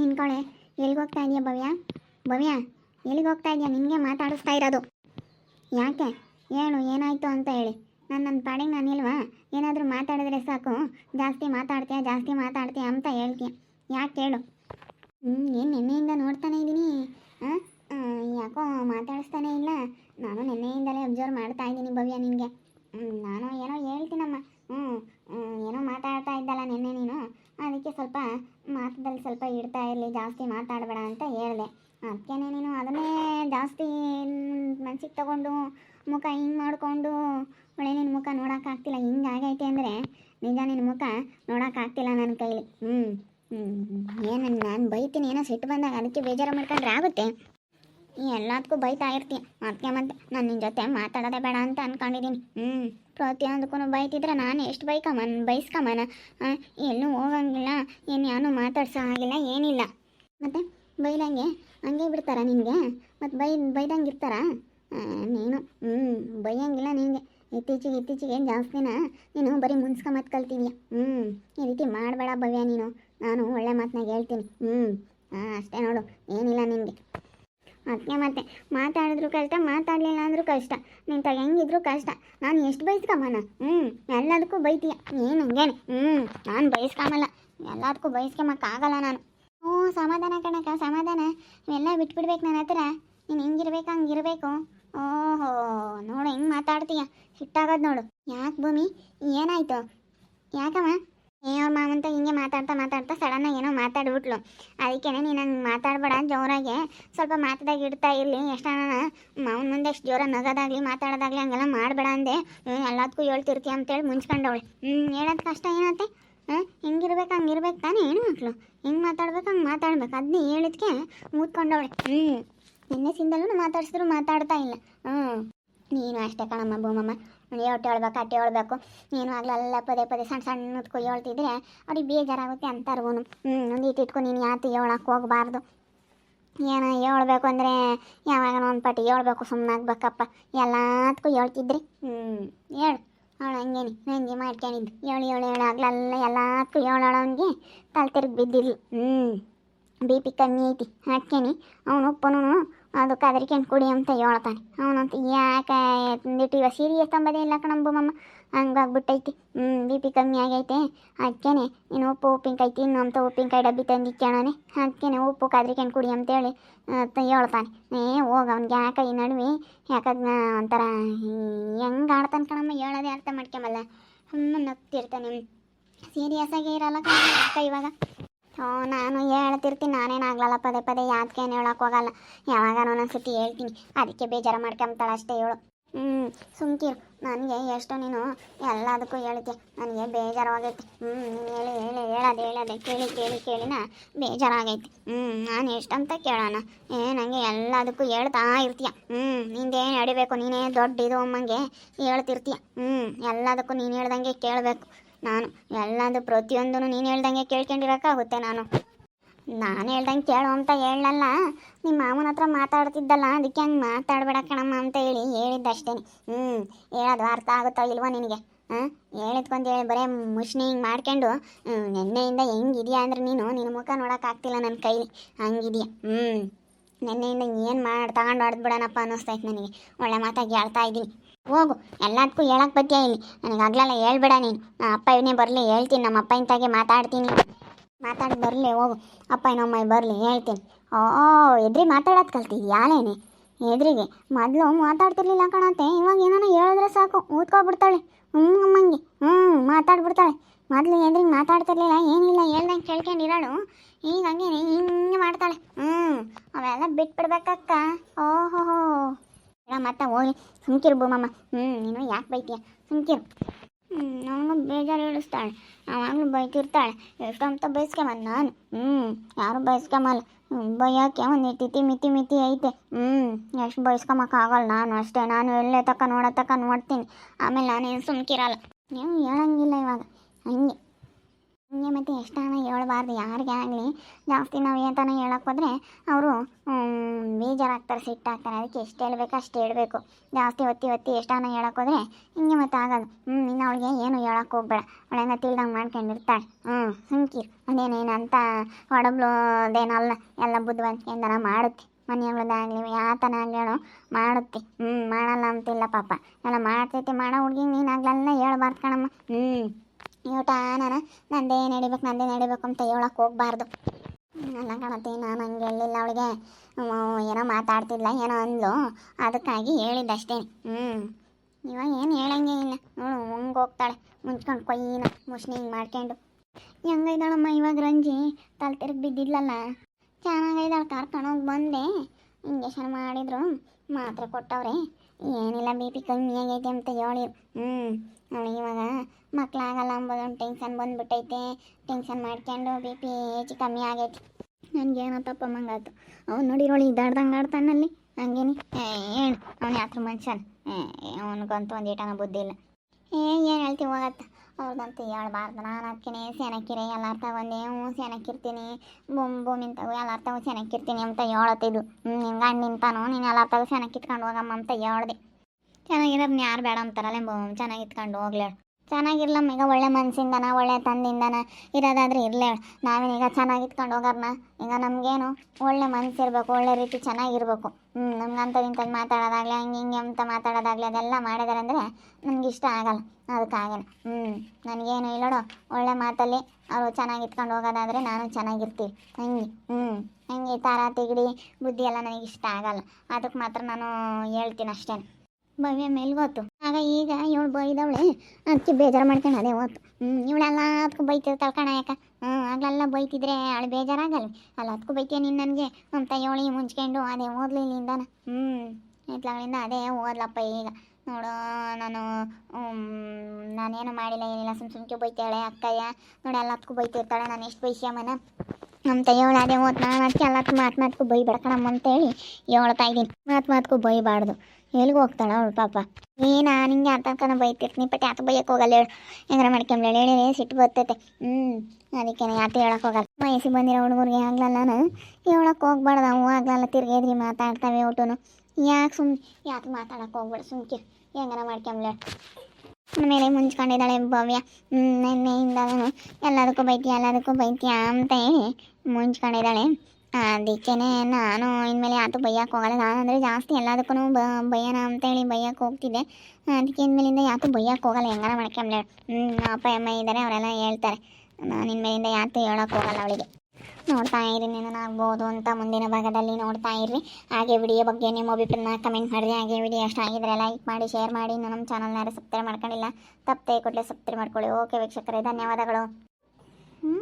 ನಿನ್ಕೊಳೆ ಎಲ್ಲಿಗೆ ಹೋಗ್ತಾ ಇದೆಯಾ ಭವ್ಯ? ಭವ್ಯ, ಎಲ್ಲಿಗೆ ಹೋಗ್ತಾ ಇದೆಯಾ? ನಿನಗೆ ಮಾತಾಡಿಸ್ತಾ ಇರೋದು. ಯಾಕೆ? ಹೇಳು ಏನಾಯಿತು ಅಂತ ಹೇಳಿ. ನಾನು ನನ್ನ ಪಾಡಿಗೆ ನಾನು ಇಲ್ವಾ? ಏನಾದರೂ ಮಾತಾಡಿದ್ರೆ ಸಾಕು. ಜಾಸ್ತಿ ಮಾತಾಡ್ತೀಯ ಜಾಸ್ತಿ ಮಾತಾಡ್ತೀಯ ಅಂತ ಹೇಳ್ತೀಯ ಯಾಕೆ ಹೇಳು ಹ್ಞೂ ಏನು ನಿನ್ನೆಯಿಂದ ನೋಡ್ತಾನೆ ಇದ್ದೀನಿ ಯಾಕೋ ಮಾತಾಡಿಸ್ತಾನೆ ಇಲ್ಲ. ನಾನು ನಿನ್ನೆಯಿಂದಲೇ ಅಬ್ಸರ್ವ್ ಮಾಡ್ತಾ ಇದ್ದೀನಿ ಭವ್ಯ ನಿನಗೆ. ನಾನು ಏನೋ ಹೇಳ್ತೀನಮ್ಮ. ಹ್ಞೂ ಏನೋ ಮಾತಾಡ್ತಾ ಇದ್ದಲ್ಲ ನಿನ್ನೆ ನೀನು. ಅದಕ್ಕೆ ಸ್ವಲ್ಪ ಮಾತದಲ್ಲಿ ಸ್ವಲ್ಪ ಇಡ್ತಾ ಇರಲಿ, ಜಾಸ್ತಿ ಮಾತಾಡಬೇಡ ಅಂತ ಹೇಳಿದೆ. ಅದಕ್ಕೆ ನೀನು ಅದನ್ನೇ ಜಾಸ್ತಿ ಮನ್ಸಿಗೆ ತಗೊಂಡು, ಮುಖ ಹಿಂಗೆ ಮಾಡಿಕೊಂಡು, ಒಳ್ಳೆ ನಿನ್ನ ಮುಖ ನೋಡೋಕ್ಕಾಗ್ತಿಲ್ಲ, ಹಿಂಗೆ ಆಗೈತೆ ಅಂದರೆ ನಿಜ ನಿನ್ನ ಮುಖ ನೋಡೋಕ್ಕಾಗ್ತಿಲ್ಲ ನನ್ನ ಕೈಲಿ. ಹ್ಞೂ ಏನು ನಾನು ಬೈತೀನಿ, ಏನೋ ಸಿಟ್ಟು ಬಂದಾಗ ಅದಕ್ಕೆ ಬೇಜಾರು ಮಾಡ್ಕೊಂಡ್ರೆ ಆಗುತ್ತೆ. ಎಲ್ಲದಕ್ಕೂ ಬೈತಾ ಇರ್ತೀಯ ಅದಕ್ಕೆ ಮತ್ತೆ ನಾನು ನಿನ್ನ ಜೊತೆ ಮಾತಾಡೋದೇ ಬೇಡ ಅಂತ ಅನ್ಕೊಂಡಿದ್ದೀನಿ ಹ್ಞೂ ಪ್ರತಿಯೊಂದಕ್ಕೂ ಬೈತಿದ್ರೆ ನಾನು ಎಷ್ಟು ಬೈಕಮ್ಮನ್ ಬೈಸ್ಕಮ್ಮನ ಎಲ್ಲೂ ಹೋಗಂಗಿಲ್ಲ. ಏನು ಯಾನು ಮಾತಾಡ್ಸೋ ಹಾಗಿಲ್ಲ, ಏನಿಲ್ಲ. ಮತ್ತು ಬೈದಂಗೆ ಹಂಗೆ ಬಿಡ್ತಾರ ನಿನಗೆ? ಮತ್ತು ಬೈ ಬೈದಂಗೆ ಇರ್ತಾರ ನೀನು ಹ್ಞೂ ಬೈಯಂಗಿಲ್ಲ ನಿನಗೆ. ಇತ್ತೀಚೆಗೆ ಇತ್ತೀಚೆಗೆ ಜಾಸ್ತಿನ? ನೀನು ಬರೀ ಮುನ್ಸ್ಕೊಂಬತ್ತು ಕಲ್ತಿದ್ಯಾ? ಹ್ಞೂ ಈ ರೀತಿ ಮಾಡಬೇಡ ಭವ್ಯ ನೀನು. ನಾನು ಒಳ್ಳೆ ಮಾತನಾಗ ಹೇಳ್ತೀನಿ. ಹ್ಞೂ ಹಾಂ ಅಷ್ಟೇ ನೋಡು. ಏನಿಲ್ಲ ನಿನಗೆ. ಅದಕ್ಕೆ ಮತ್ತೆ ಮಾತಾಡಿದ್ರು ಕಷ್ಟ, ಮಾತಾಡಲಿಲ್ಲ ಅಂದರೂ ಕಷ್ಟ. ನೀನು ತ ಹೆಂಗಿದ್ರು ಕಷ್ಟ. ನಾನು ಎಷ್ಟು ಬಯಸ್ಕಮ್ಮನ? ಹ್ಞೂ ಎಲ್ಲದಕ್ಕೂ ಬೈತೀಯ. ಏನು ಹಂಗೇನೆ. ಹ್ಞೂ ನಾನು ಬಯಸ್ಕಮಲ್ಲ ಎಲ್ಲದಕ್ಕೂ ಬಯಸ್ಕೊಂಬಕ್ಕಾಗಲ್ಲ ನಾನು. ಹ್ಞೂ, ಸಮಾಧಾನ ಕಣಕ್ಕ, ಸಮಾಧಾನ. ಎಲ್ಲ ಬಿಟ್ಬಿಡ್ಬೇಕು ನನ್ನ ಹತ್ರ. ನೀನು ಹೆಂಗಿರ್ಬೇಕು, ಹಂಗಿರ್ಬೇಕು. ಓಹೋ, ನೋಡು, ಹೆಂಗೆ ಮಾತಾಡ್ತೀಯ. ಸಿಟ್ಟಾಗೋದು ನೋಡು. ಯಾಕೆ ಭೂಮಿ? ಏನಾಯ್ತು? ಯಾಕಮ್ಮ? ಏ ಅವ್ರ ಮಾವಂತ ಹಿಂಗೆ ಮಾತಾಡ್ತಾ ಮಾತಾಡ್ತಾ ಸಡನ್ನಾಗಿ ಏನೋ ಮಾತಾಡ್ಬಿಟ್ಲು. ಅದಕ್ಕೇನೆ ನೀನು ಹಂಗೆ ಮಾತಾಡಬೇಡ ಜೋರಾಗೆ ಸ್ವಲ್ಪ ಮಾತಾದಾಗ ಇಡ್ತಾ ಇರಲಿ. ಎಷ್ಟು ಮಾವನ ಮುಂದೆ ಎಷ್ಟು ಜೋರ ನಗೋದಾಗಲಿ, ಮಾತಾಡೋದಾಗ್ಲಿ ಹಂಗೆಲ್ಲ ಮಾಡಬೇಡ ಅಂದೆ. ಎಲ್ಲದಕ್ಕೂ ಹೇಳ್ತಿರ್ತೀಯ ಅಂತೇಳಿ ಮುನ್ಸ್ಕೊಂಡವಳೆ ಹ್ಞೂ ಹೇಳೋದು ಕಷ್ಟ ಏನಂತೆ ಹಾಂ, ಹಿಂಗಿರ್ಬೇಕು, ಹಂಗಿರ್ಬೇಕು ತಾನೇ ಏನು ಮಕ್ಕಳು ಹಿಂಗೆ ಮಾತಾಡ್ಬೇಕು, ಹಂಗೆ ಮಾತಾಡ್ಬೇಕು. ಅದನ್ನೇ ಹೇಳಿದ್ಕೆ ಮೂತ್ಕೊಂಡವಳೆ. ಹ್ಞೂ ನಿನ್ನೆ ಸಿಂದಲೂ ಮಾತಾಡ್ಸಿದ್ರು ಮಾತಾಡ್ತಾ ಇಲ್ಲ. ಹ್ಞೂ ನೀನು ಅಷ್ಟೇ ಕಣಮ್ಮ ಭೂಮಮ್ಮ. ಹೊಟ್ಟೆ ಹೇಳ್ಬೇಕು ಅಟ್ಟೆ ಹೇಳ್ಬೇಕು ನೀನು ಆಗ್ಲೆಲ್ಲ ಪದೇ ಪದೇ ಸಣ್ಣ ಸಣ್ಣದಕ್ಕೂ ಹೇಳ್ತಿದ್ರೆ ಅವ್ರಿಗೆ ಬೇಜಾರಾಗುತ್ತೆ ಅಂತಾರ್ಗುನು ಹ್ಞೂ ಒಂದು ಇಟ್ಟು ಇಟ್ಕೊಂಡು ನೀನು ಯಾತಿ ಹೇಳಕ್ಕೆ ಹೋಗಬಾರ್ದು. ಏನು ಹೇಳ್ಬೇಕು ಅಂದರೆ ಯಾವಾಗ ಒಂದು ಪಟ್ಟಿ ಹೇಳ್ಬೇಕು ಸುಮ್ಮನೆ ಆಗ್ಬೇಕಪ್ಪ. ಎಲ್ಲದಕ್ಕೂ ಹೇಳ್ತಿದ್ರಿ. ಹ್ಞೂ ಹೇಳು. ಅವಳು ಹಂಗೇನಿ ನಂಗೆ ಮಾಡ್ಕೊಂಡಿದ್ದು ಹೇಳು ಹೇಳು ಹೇಳು. ಆಗ್ಲೆಲ್ಲ ಎಲ್ಲದಕ್ಕೂ ಹೇಳೋಣ ಅವನಿಗೆ. ತಲೆ ತಿರುಗಿ ಬಿದ್ದಿದ್ಲು. ಹ್ಞೂ ಬಿ ಪಿ ಕಮ್ಮಿ ಐತಿ, ಹಾಕ್ಯನಿ. ಅವನು ಉಪ್ಪನು ಅದು ಕದರಿಕೆಂಡು ಕುಡಿ ಅಂತ ಹೇಳ್ತಾನೆ. ಅವನಂತ, ಯಾಕೆ ಒಂದಿಟ್ಟು ಇವಾಗ ಸೀರಿಯಸ್ ತಂಬದೇ ಇಲ್ಲ ಕಣಂಬಮ್ಮಮ್ಮ ಹಂಗಾಗ್ಬಿಟ್ಟೈತಿ. ಹ್ಞೂ ಬಿ ಪಿ ಕಮ್ಮಿ ಆಗೈತೆ. ಅದಕ್ಕೇನೆ ನೀನು ಉಪ್ಪು, ಉಪ್ಪಿನಕಾಯಿ ಅಂತ ಉಪ್ಪಿನಕಾಯಿ ಡಬ್ಬಿ ತಂದಿಕ್ಕಣನೆ. ಅದಕ್ಕೇನೆ ಉಪ್ಪು ಕದ್ರಿಕೆಂಡು ಕುಡಿ ಅಂತೇಳಿ ಅಂತ ಹೇಳ್ತಾನೆ. ಏ, ಹೋಗ ಅವ್ನಿಗೆ ಯಾಕೆ ಈ ನಡುವೆ. ಯಾಕಾಗ ಒಂಥರ ಹೆಂಗೆ ಆಡ್ತಾನೆ ಕಣಮ್ಮ, ಹೇಳೋದೇ ಅರ್ಥ ಮಾಡ್ಕೊಂಬಲ್ಲ ಸುಮ್ಮನೆ ನಗ್ತಿರ್ತಾನೆ. ಸೀರಿಯಸ್ ಆಗೇ ಇರಲ್ಲ ಕಣ ಇವಾಗ? ಹ್ಞೂ, ನಾನು ಹೇಳ್ತಿರ್ತೀನಿ ನಾನೇನಾಗ್ಲಲ್ಲ ಪದೇ ಪದೇ ಯಾತ್ಕೇನು ಹೇಳೋಕೆ ಹೋಗಲ್ಲ. ಯಾವಾಗ ಒಂದೊಂದ್ಸತಿ ಹೇಳ್ತೀನಿ, ಅದಕ್ಕೆ ಬೇಜಾರು ಮಾಡ್ಕೊಂತಾಳೆ ಅಷ್ಟೇ ಹೇಳು ಹ್ಞೂ ಸುಮ್ಕಿರು, ನನಗೆ ಎಷ್ಟು ನೀನು ಎಲ್ಲದಕ್ಕೂ ಹೇಳ್ತೀಯ ನನಗೆ ಬೇಜಾರಾಗೈತಿ. ಹ್ಞೂ ನೀನು ಹೇಳಿ ಹೇಳಿ, ಹೇಳೋದು ಹೇಳೋದು, ಕೇಳಿ ಕೇಳಿ, ಕೇಳಿನ ಬೇಜಾರಾಗೈತಿ. ಹ್ಞೂ ನಾನು ಎಷ್ಟಂತ ಕೇಳೋಣ? ಏ ನನಗೆ ಎಲ್ಲದಕ್ಕೂ ಹೇಳ್ತಾ ಇರ್ತೀಯ. ಹ್ಞೂ ನಿಂದೇನು ನಡಿಬೇಕು, ನೀನೇ ದೊಡ್ಡ ಇದು ಅಮ್ಮಂಗೆ ಹೇಳ್ತಿರ್ತೀಯ. ಹ್ಞೂ ಎಲ್ಲದಕ್ಕೂ ನೀನು ಹೇಳ್ದಂಗೆ ಕೇಳಬೇಕು. ನಾನು ಎಲ್ಲದು ಪ್ರತಿಯೊಂದೂ ನೀನು ಹೇಳ್ದಂಗೆ ಕೇಳ್ಕೊಂಡಿರೋಕ್ಕಾಗುತ್ತೆ ನಾನು. ನಾನು ಹೇಳ್ದಂಗೆ ಕೇಳು ಅಂತ ಹೇಳಲ್ಲ ನಿಮ್ಮ ಮಾಮನ ಹತ್ರ ಮಾತಾಡ್ತಿದ್ದಲ್ಲ, ಅದಕ್ಕೆ ಹಂಗೆ ಮಾತಾಡಬೇಡ ಕಣಮ್ಮ ಅಂತ ಹೇಳಿ ಹೇಳಿದ್ದಷ್ಟೇ. ಹ್ಞೂ ಹೇಳೋದು ಅರ್ಥ ಆಗುತ್ತೋ ಇಲ್ವೋ ನಿನಗೆ? ಹಾಂ? ಹೇಳಿದ್ಕೊಂದು ಹೇಳಿ, ಬರೀ ಮುಷ್ಣಿ ಹಿಂಗೆ ಮಾಡ್ಕೊಂಡು ನೆನ್ನೆಯಿಂದ ಹೆಂಗಿದೆಯಾ ಅಂದ್ರೆ ನೀನು ನಿನ್ನ ಮುಖ ನೋಡೋಕ್ಕಾಗ್ತಿಲ್ಲ ನನ್ನ ಕೈಲಿ. ಹಂಗಿದೆಯಾ? ಹ್ಞೂ ನೆನ್ನೆಯಿಂದ ಏನು ಮಾಡಿ, ತಗೊಂಡು ಹೊಡೆದ್ಬಿಡೋಣಪ್ಪ ಅನ್ನಿಸ್ತಾಯ್ತು ನನಗೆ. ಒಳ್ಳೆ ಮಾತಾಗಿ ಹೇಳ್ತಾ ಇದ್ದೀನಿ. ಹೋಗು. ಎಲ್ಲದಕ್ಕೂ ಹೇಳಕ್ಕೆ ಬತ್ತೀಯ ಇಲ್ಲಿ. ನನಗೆ ಆಗ್ಲಲ್ಲ ಹೇಳ್ಬೇಡ ನೀನು. ನಮ್ಮ ಅಪ್ಪ ಇವನೇ ಬರಲಿ, ಹೇಳ್ತೀನಿ. ನಮ್ಮ ಅಪ್ಪ ಇಂತಾಗೆ ಮಾತಾಡ್ತೀನಿ. ಮಾತಾಡಿ ಬರಲಿ, ಹೋಗು. ಅಪ್ಪ ಇನ್ನೊಮ್ಮ ಬರಲಿ, ಹೇಳ್ತೀನಿ. ಓ, ಎದ್ರಿ ಮಾತಾಡೋದು ಕಲ್ತಿದ್ದಿ? ಯಾಲೇನೆ ಎದ್ರಿಗೆ. ಮೊದಲು ಮಾತಾಡ್ತಿರ್ಲಿಲ್ಲ ಕಣತ್ತೆ. ಇವಾಗ ಏನಾನ ಹೇಳಿದ್ರೆ ಸಾಕು. ಊದ್ಕೊಬಿಡ್ತಾಳೆ. ಹ್ಞೂ ಅಮ್ಮಂಗೆ. ಹ್ಞೂ ಮಾತಾಡ್ಬಿಡ್ತಾಳೆ. ಮೊದಲು ಎದ್ರಿಗೆ ಮಾತಾಡ್ತಿರ್ಲಿಲ್ಲ. ಏನಿಲ್ಲ, ಹೇಳ್ದಂಗೆ ಕೇಳ್ಕೊಂಡಿರೋಳು ಈಗ ಹಂಗೇನೆ, ಹಿಂಗೆ ಮಾಡ್ತಾಳೆ. ಹ್ಞೂ ಅವೆಲ್ಲ ಬಿಟ್ಬಿಡ್ಬೇಕಕ್ಕ. ಓ ಮತ್ತೆ ಹೋಗಿ ಸುಮ್ಕಿರು ಭೂಮಮ್ಮ ಹ್ಞೂ ನೀನು ಯಾಕೆ ಬೈತೀಯ? ಸುಮ್ಕಿರು. ಹ್ಞೂ ಅವನು ಬೇಜಾರು ಇಳಿಸ್ತಾಳೆ ಯಾವಾಗಲೂ ಬೈತಿರ್ತಾಳೆ. ಎಷ್ಟಂತ ಬೈಸ್ಕೊಂಬಂದು ನಾನು? ಹ್ಞೂ ಯಾರು ಬೈಸ್ಕೊಂಬಲ್ಲ? ಬೈಯೋಕೆ ಒಂದು ತಿತಿ ಮಿತಿ ಮಿತಿ ಐತೆ. ಹ್ಞೂ ಎಷ್ಟು ಬೈಸ್ಕೊಂಬಕ್ಕಾಗಲ್ಲ ನಾನು ಅಷ್ಟೇ. ನಾನು ಎಲ್ಲೇ ತಕ್ಕ ನೋಡೋ ತಕ್ಕ ನೋಡ್ತೀನಿ. ಆಮೇಲೆ ನಾನೇನು ಸುಮ್ಕಿರಲ್ಲ? ನೀವು ಹೇಳಂಗಿಲ್ಲ ಇವಾಗ. ಹಂಗೆ. ಹಂಗೆ ಮತ್ತೆ ಎಷ್ಟಾನ ಹೇಳ್ಬಾರ್ದು. ಯಾರಿಗೆ ಆಗಲಿ? ಜಾಸ್ತಿ ನಾವು ಏತನ ಹೇಳಕ್ಕೆ ಹೋದರೆ, ಅವರು ಬೇಜಾರಾಗ್ತಾರೆ ಸಿಟ್ಟಾಗ್ತಾರೆ ಅದಕ್ಕೆ ಎಷ್ಟು ಹೇಳ್ಬೇಕು, ಅಷ್ಟು ಹೇಳಬೇಕು. ಜಾಸ್ತಿ ಒತ್ತಿ ಒತ್ತಿ ಎಷ್ಟಾನ ಹೇಳಕ್ಕೆ ಹಿಂಗೆ ಮತ್ತೆ ಆಗೋದು. ಹ್ಞೂ ಇನ್ನು ಅವಳಿಗೆ ಏನು ಹೇಳಕ್ಕೆ ಹೋಗ್ಬೇಡ. ಅವಳೆಲ್ಲ ತಿಳ್ದಂಗೆ ಮಾಡ್ಕೊಂಡಿರ್ತಾಳೆ ಹ್ಞೂ ಸುಮ್ಕಿರು. ಅದೇನೇನು ಅಂತ ಅದೇನಲ್ಲ, ಎಲ್ಲ ಬುದ್ಧಿವಂತಿಕೆಯಿಂದನ ಮಾಡುತ್ತೆ. ಮನೆಗಳದಾಗಲಿ ಯಾತನ ಆಗ್ಲೇಳು ಮಾಡುತ್ತೆ. ಹ್ಞೂ ಮಾಡಲ್ಲ ಅಂತಿಲ್ಲ ಪಾಪ. ಎಲ್ಲ ಮಾಡ್ತೈತಿ, ಮಾಡೋ ಹುಡುಗಿ ನೀನು ಆಗ್ಲಲ್ಲ ಹೇಳ್ಬಾರ್ದು ಕಣಮ್ಮ. ಹ್ಞೂ ಊಟ ನಾನು ನಂದೇ ನಡಿಬೇಕು ನಂದೇ ನಡಿಬೇಕು ಅಂತ ಹೇಳಕ್ಕೆ ಹೋಗ್ಬಾರ್ದು. ಅಲ್ಲ ಕಣತಿ ನಾನು ಹಂಗೆ ಹೇಳಿಲ್ಲ ಅವಳಿಗೆ. ಏನೋ ಮಾತಾಡ್ತಿದ್ಲ, ಏನೋ ಅಂದ್ಲು. ಅದಕ್ಕಾಗಿ ಹೇಳಿದ್ದೆ ಅಷ್ಟೇ ಹ್ಞೂ ಇವಾಗ ಏನು ಹೇಳಂಗೆ ಇಲ್ಲ. ನೋಡು, ಹಂಗೆ ಹೋಗ್ತಾಳೆ. ಮುಂಚ್ಕೊಂಡು ಕೊಯ್ಯಿನ ಮುಷ್ಣಿ ಹಿಂಗೆ ಮಾಡ್ಕೊಂಡು. ಹೆಂಗೈದಾಳಮ್ಮ ಇವಾಗ ರಂಜಿ. ತಲೆ ತಿರುಗಿ ಬಿದ್ದಿದ್ಲಲ್ಲ ಚೆನ್ನಾಗೈದಾಳೆ ಕರ್ಕೊಂಡೋಗಿ ಬಂದೆ. ಇಂಜೆಕ್ಷನ್ ಮಾಡಿದ್ರು, ಮಾತ್ರೆ ಕೊಟ್ಟವ್ರೆ. ಏನಿಲ್ಲ ಬಿ ಪಿ ಕಮ್ಮಿ ಆಗೈತೆ ಅಂತ ಹೇಳಿ. ಹ್ಞೂ ಅವಳಿಗೆ ಇವಾಗ ಮಕ್ಕಳಾಗಲ್ಲ ಅಂಬೋದೊಂದು ಟೆನ್ಷನ್ ಬಂದುಬಿಟ್ಟೈತೆ. ಟೆನ್ಷನ್ ಮಾಡ್ಕೊಂಡು ಬಿ ಪಿ ಹೆಚ್ಚು ಕಮ್ಮಿ ಆಗೈತೆ. ನನಗೇನೋ ತಪ್ಪ ಮಂಗಾಯ್ತು ಅವ್ನು ನೋಡಿರೋಳಿ ಇದ್ದಾಡ್ದಂಗೆ ಆಡ್ತಾನಲ್ಲಿ ಹಂಗೇನಿ. ಏನು ಅವನು ಯಾತ್ರ ಮನುಷ್ಯನ. ಅವನಿಗಂತೂ ಒಂದು ಏಟನ ಬುದ್ಧಿ ಇಲ್ಲ. ಏನು ಹೇಳ್ತೀವಿ ಅವ್ರದಂತೂ ಹೇಳ್ಬಾರ್ದು ನಾನು ಹಾಕಿನಿ ಸೆನಕಿರಿ ಎಲ್ಲಾರ ತಗೊಂಡೆ ಹ್ಞೂ ಸೆನಕ್ಕಿರ್ತೀನಿ ಬೊಮ್ ಎಲ್ಲಾರ ತಗೋ ಸೆನಕ್ಕಿರ್ತೀನಿ ಅಂತ ಹೇಳತ್ತಿದ್ದು ನಿಂಗೆ ನಿಂತಾನು ನೀನು ಎಲ್ಲಾರ ತಗೋ ಸೆನಕ್ಕಿತ್ಕೊಂಡು ಹೋಗಮ್ಮ ಅಂತ ಹೇಳ್ದೆ. ಚೆನ್ನಾಗಿರೋದನ್ನ ಯಾರು ಬೇಡ ಅಂತಾರಲ್ಲ ಬೊಮ್ ಚೆನ್ನಾಗಿ ಇತ್ಕೊಂಡು ಹೋಗ್ಲೇಳು ಚೆನ್ನಾಗಿರ್ಲಮ್ಮ, ಈಗ ಒಳ್ಳೆ ಮನಸ್ಸಿಂದನ ಒಳ್ಳೆ ತಂದಿಂದನ, ಇರೋದಾದ್ರೆ ಇರಲೇ. ಈಗ ಚೆನ್ನಾಗಿ ಇಟ್ಕೊಂಡು ಹೋಗೋರ್ನ, ಈಗ ನಮಗೇನು ಒಳ್ಳೆ ಮನಸ್ಸಿರ್ಬೇಕು ಒಳ್ಳೆ ರೀತಿ ಚೆನ್ನಾಗಿರ್ಬೇಕು. ಹ್ಞೂ ನಮ್ಗೆ ಅಂಥದ್ದು ಇಂಥದ್ದು ಮಾತಾಡೋದಾಗಲಿ, ಹಂಗೆ ಹಿಂಗೆ ಅಂತ ಮಾತಾಡೋದಾಗಲಿ, ಅದೆಲ್ಲ ಮಾಡಿದಾರೆ ಅಂದರೆ ನನಗೆ ಇಷ್ಟ ಆಗಲ್ಲ ಅದಕ್ಕಾಗಲ್ಲ ಹ್ಞೂ ನನಗೇನು ಇಲ್ಲೋಡು ಒಳ್ಳೆ ಮಾತಲ್ಲಿ ಅವರು ಚೆನ್ನಾಗಿ ಇಟ್ಕೊಂಡು ಹೋಗೋದಾದರೆ ನಾನು ಚೆನ್ನಾಗಿರ್ತೀವಿ. ಹಂಗೆ ಹ್ಞೂ ಹಂಗೆ ತಾರ ತಿಗಡಿ ಬುದ್ಧಿ ಎಲ್ಲ ನನಗೆ ಇಷ್ಟ ಆಗಲ್ಲ. ಅದಕ್ಕೆ ಮಾತ್ರ ನಾನು ಹೇಳ್ತೀನಿ ಅಷ್ಟೇ ಭವ್ಯ, ಮೇಲೆ ಗೊತ್ತು? ಆಗ ಈಗ ಇವಳು ಬೈದವಳೆ. ಅದಕ್ಕೆ ಬೇಜಾರು ಮಾಡ್ಕೊಂಡು ಅದೇ ಹೊತ್ತು ಹ್ಞೂ ಇವಳೆಲ್ಲ ಅದಕ್ಕೂ ಬೈತಿರ್ತಾಳೆ ಕಣ ಯಾಕ? ಹ್ಞೂ ಆಗ್ಲೆಲ್ಲ ಬೈತಿದ್ರೆ ಅವಳು ಬೇಜಾರಾಗಲ್ಲ ಅಲ್ಲ ಅದಕ್ಕೂ ಬೈತೀಯ ನೀನು ನನಗೆ? ಅಂತ ಹೇಳಿ ಮುಂಚ್ಕೊಂಡು ಅದೇ ಓದ್ಲಿ ಇಲ್ಲಿಂದಾನ ಹ್ಞೂ ಇತ್ಲಾಗಳಿಂದ ಅದೇ ಓದ್ಲಪ್ಪ ಈಗ. ನೋಡು, ನಾನು ನಾನೇನು ಮಾಡಿಲ್ಲ, ಏನಿಲ್ಲ, ಸುಮ್ ಸುಮ್ಕೆ ಬೈತಾಳೆ ಅಕ್ಕಯ್ಯ. ನೋಡಿ ಎಲ್ಲತ್ಕೂ ಬೈತಿರ್ತಾಳೆ ನಾನು ಎಷ್ಟು ಬೈಸ್ಯಮ್ಮನ ನಮ್ಮ ತಯ್ಯೋಳು ಅದೇ ಓದ್ ನಾನು ಅದಕ್ಕೆ ಎಲ್ಲ ಮಾತು ಮಾತ್ಕು ಬೈಬೇಡಕಣಮ್ಮ ಅಂತೇಳಿ ಹೇಳ್ತಾ ಇದ್ದೀನಿ. ಮಾತು ಮಾತ್ಕು ಬೈಬಾರ್ದು. ಎಲ್ಲಿಗೆ ಹೋಗ್ತಾಳೆ ಅವಳು ಪಾಪ. ನಾನು ಅಂತ ಕಣ ಬೈತಿರ್ತೀನಿ. ಬಟ್ ಯಾಕೆ ಬೈಯಕ್ಕೆ ಹೋಗಲ್ಲ ಹೇಳು. ಹೆಂಗಾರ ಮಾಡ್ಕೊಂಬ್ಲ ಹೇಳಿ ಸಿಟ್ಟು ಬರ್ತೈತೆ. ಹ್ಞೂ ಅದಕ್ಕೆ ಯಾತು ಹೇಳಕ್ಕೆ ಹೋಗಲ್ಲ. ವಯಸ್ಸಿಗೆ ಬಂದಿರೋ ಹುಡುಗರಿಗೆ ಆಗ್ಲಲ್ಲ ನಾನು ಹೇಳಕ್ಕೆ ಹೋಗ್ಬಾರ್ದು. ಅವು ಆಗ್ಲಲ್ಲ ತಿರ್ಗೇದ್ರಿ ಮಾತಾಡ್ತವೆ ಒಟ್ಟುನು ಯಾಕೆ ಸುಮ್ಮನೆ ಯಾಕೆ ಮಾತಾಡಕ್ಕೆ ಹೋಗ್ಬೇಡ, ಸುಮ್ಕೆ. ಹೆಂಗನ ಮಾಡ್ಕೊಂಬ್ಲೆ ಆಮೇಲೆ ಮುಂಚ್ಕೊಂಡಿದ್ದಾಳೆ ಭವ್ಯ. ನಿನ್ನೆಯಿಂದ ಎಲ್ಲದಕ್ಕೂ ಬೈತಿ ಎಲ್ಲದಕ್ಕೂ ಬೈತೀಯ ಅಂತ ಹೇಳಿ ಮುಂಚ್ಕೊಂಡಿದ್ದಾಳೆ. ಅದಕ್ಕೇ ನಾನು ಇನ್ಮೇಲೆ ಯಾತು ಬೈಯಕ್ಕೆ ಹೋಗಲ್ಲ. ನಾನಂದರೆ ಜಾಸ್ತಿ ಎಲ್ಲದಕ್ಕೂ ಬ ಅಂತ ಹೇಳಿ ಬೈಯಕ್ಕೆ ಹೋಗ್ತಿದ್ದೆ. ಅದಕ್ಕೆ ಇನ್ಮೇಲಿಂದ ಯಾತು ಬೈಯಕ್ಕೆ ಹೋಗಲ್ಲ ಹೆಂಗಾರ ಮಾಡ್ಕೊಂಬ್ಲೇಳು ಹ್ಞೂ ಅಪ್ಪ, ಅಮ್ಮ ಇದ್ದಾರೆ, ಅವರೆಲ್ಲ ಹೇಳ್ತಾರೆ. ನಾನು ಇನ್ಮೇಲಿಂದ ಯಾತು ಹೇಳಕ್ಕೆ ಹೋಗಲ್ಲ ಅವಳಿಗೆ. ನೋಡ್ತಾ ಇರಿ ಆಗ್ಬೋದು ಅಂತ ಮುಂದಿನ ಭಾಗದಲ್ಲಿ ನೋಡ್ತಾ ಇರ್ರಿ. ಹಾಗೆ ವಿಡಿಯೋ ಬಗ್ಗೆ ನಿಮ್ಮ ಅಭಿಪ್ರಾಯ ಕಮೆಂಟ್ ಮಾಡಿರಿ. ಹಾಗೆ ವಿಡಿಯೋ ಅಷ್ಟು ಆಗಿದ್ರೆ ಲೈಕ್ ಮಾಡಿ ಶೇರ್ ಮಾಡಿ. ಇನ್ನು ನಮ್ಮ ಚಾನಲ್ನಾರು ಸಬ್ಸ್ಕ್ರೈಬ್ ಮಾಡ್ಕೊಂಡಿಲ್ಲ, ತಪ್ಪದೆ ಕೊಟ್ಟರೆ ಸಬ್ಸ್ಕ್ರೈಬ್ ಮಾಡ್ಕೊಳ್ಳಿ. ಓಕೆ ವೀಕ್ಷಕರೇ, ಧನ್ಯವಾದಗಳು. ಹ್ಞೂ